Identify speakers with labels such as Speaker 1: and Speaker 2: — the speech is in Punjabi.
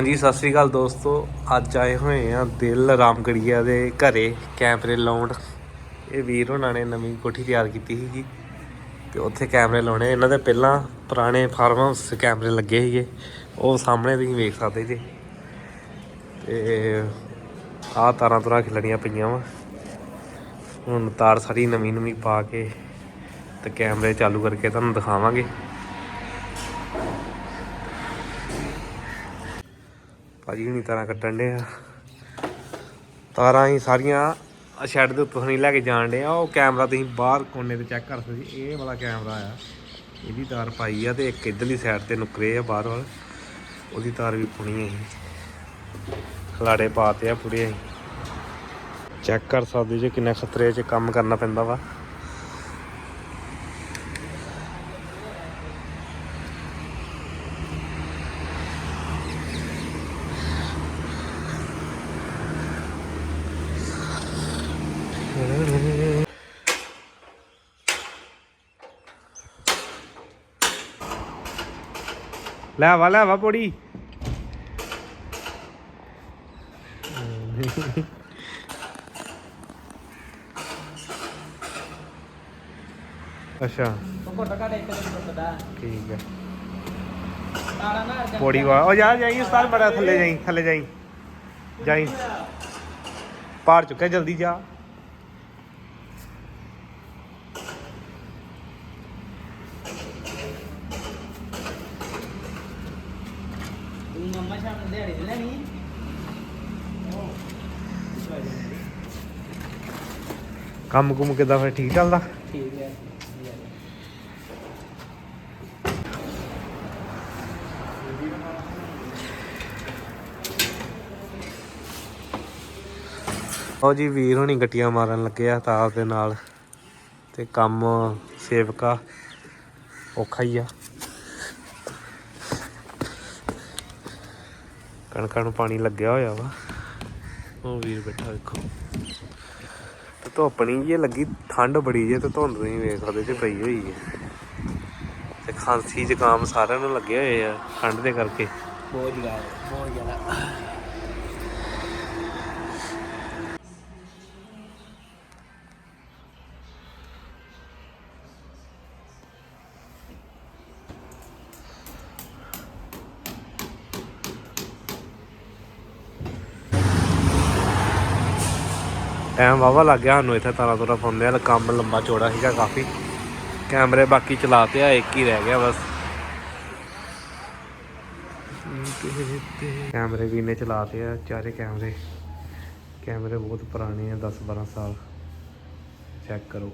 Speaker 1: ਹਾਂਜੀ, ਸਤਿ ਸ੍ਰੀ ਅਕਾਲ ਦੋਸਤੋ। ਅੱਜ ਆਏ ਹੋਏ ਆ ਦਿਲ ਰਾਮਗੜੀਆ ਦੇ ਘਰੇ, ਕੈਮਰੇ ਲਾਉਣ। ਇਹ ਵੀਰ ਉਹਨਾਂ ਨੇ ਨਵੀਂ ਕੋਠੀ ਤਿਆਰ ਕੀਤੀ ਸੀਗੀ ਤੇ ਉੱਥੇ ਕੈਮਰੇ ਲਾਉਣੇ। ਇਹਨਾਂ ਦੇ ਪਹਿਲਾਂ ਪੁਰਾਣੇ ਫਾਰਮ ਹਾਊਸ 'ਚ ਕੈਮਰੇ ਲੱਗੇ ਸੀਗੇ। ਉਹ ਸਾਹਮਣੇ ਤੁਸੀਂ ਵੇਖ ਸਕਦੇ ਜੀ। ਤੇ ਆਹ ਤਾਰਾਂ ਤੁਰਾਂ ਖਿਲਣੀਆਂ ਪਈਆਂ ਵਾ। ਹੁਣ ਤਾਰ ਸਾਰੀ ਨਵੀਂ ਨਵੀਂ ਪਾ ਕੇ ਤੇ ਕੈਮਰੇ ਚਾਲੂ ਕਰਕੇ ਤੁਹਾਨੂੰ ਦਿਖਾਵਾਂਗੇ। ਭਾਜੀ ਹੁਣੀ ਤਾਰਾਂ ਕੱਟਣ ਦੇ ਆ। ਤਾਰਾਂ ਹੀ ਸਾਰੀਆਂ ਸ਼ੈੱਡ ਦੇ ਉੱਤੋਂ ਨਹੀਂ ਲੈ ਕੇ ਜਾਣ ਦੇ ਆ। ਉਹ ਕੈਮਰਾ ਤੁਸੀਂ ਬਾਹਰ ਕੋਨੇ ਤੇ ਚੈੱਕ ਕਰ ਸਕਦੇ ਇਹ ਵਾਲਾ ਕੈਮਰਾ ਆ। ਇਹਦੀ ਤਾਰ ਪਾਈ ਆ ਤੇ ਇੱਕ ਇਧਰਲੀ ਸਾਈਡ ਤੇ ਨੁਕਰੇ ਆ ਬਾਹਰ ਵਾਲ। ਉਹਦੀ ਤਾਰ ਵੀ ਪੁਣੀ ਹੈ ਖਲਾੜੇ ਪਾਤੇ ਆ ਪੂਰੇ ਅਸੀਂ। ਚੈੱਕ ਕਰ ਸਕਦੇ ਜੇ ਕਿੰਨਾ ਖਤਰੇ 'ਚ ਕੰਮ ਕਰਨਾ ਪੈਂਦਾ ਵਾ। ਲੈ ਵਾ ਲੈ ਵਾ ਪੋੜੀ। ਅੱਛਾ।
Speaker 2: ਘੋਟਾ ਘਾਟਾ ਇੱਕ ਦਿਨ ਟੁੱਟਦਾ
Speaker 1: ਠੀਕ ਹੈ।
Speaker 2: ਤਾਲਾ ਨਾ
Speaker 1: ਪੋੜੀ ਵਾ। ਉਹ ਜਾ, ਜਾਈ ਉਸਤਾਦ ਬੜਾ ਥੱਲੇ ਜਾਈ ਥੱਲੇ ਜਾਈ। ਜਾਈ। ਪਾਰ ਚੁੱਕਿਆ, ਜਲਦੀ ਜਾ।
Speaker 2: ਮੰਮਾ ਸ਼ਾਮ ਨੂੰ ਦਿਹਾੜੀ ਤੇ ਲੈਣੀ
Speaker 1: ਕੰਮ ਕੁਮ ਕਿਦਾਂ ਫਿਰ ਠੀਕ ਚੱਲਦਾ?
Speaker 2: ਠੀਕ ਹੈ
Speaker 1: ਉਹ ਜੀ ਵੀਰ ਹੁਣੀ ਗੱਟੀਆਂ ਮਾਰਨ ਲੱਗੇ ਆ ਤਾਰ ਦੇ ਨਾਲ ਤੇ ਕੰਮ ਸੇਵਕਾ ਔਖਾ ਹੀ ਆ। ਕਣਕਾਂ ਨੂੰ ਪਾਣੀ ਲੱਗਿਆ ਹੋਇਆ ਵਾ। ਉਹ ਵੀਰ ਬੈਠਾ ਵੇਖੋ। ਤੇ ਧੁੱਪ ਨਹੀਂ ਜੀ ਲੱਗੀ ਠੰਡ ਬੜੀ ਜੇ ਤੇ ਧੁੰਦ ਤੁਸੀਂ ਵੇਖ ਸਕਦੇ ਜੇ ਪਈ ਹੋਈ ਹੈ। ਤੇ ਖਾਂਸੀ ਜ਼ੁਕਾਮ ਸਾਰਿਆਂ ਨੂੰ ਲੱਗੇ ਹੋਏ ਆ ਠੰਡ ਦੇ ਕਰਕੇ।
Speaker 2: ਬਹੁਤ ਜ਼ਿਆਦਾ ਬਹੁਤ ਜ਼ਿਆਦਾ।
Speaker 1: ਟਾਈਮ ਵਾਵਾ ਲੱਗ ਗਿਆ ਸਾਨੂੰ ਇੱਥੇ ਤਾਰਾ ਤੋਰਾ ਪਾਉਂਦੇ ਆ ਕੰਮ ਲੰਬਾ ਚੌੜਾ ਸੀਗਾ ਕਾਫੀ। ਕੈਮਰੇ ਬਾਕੀ ਚਲਾਤੇ ਆ, ਇੱਕ ਹੀ ਰਹਿ ਗਿਆ ਬਸ। ਕੈਮਰੇ ਵੀ ਇਹਨੇ ਚਲਾਤੇ ਆ, ਚਾਰੇ ਕੈਮਰੇ। ਕੈਮਰੇ ਬਹੁਤ ਪੁਰਾਣੇ ਆ 10 12 ਸਾਲ। ਚੈੱਕ ਕਰੋ।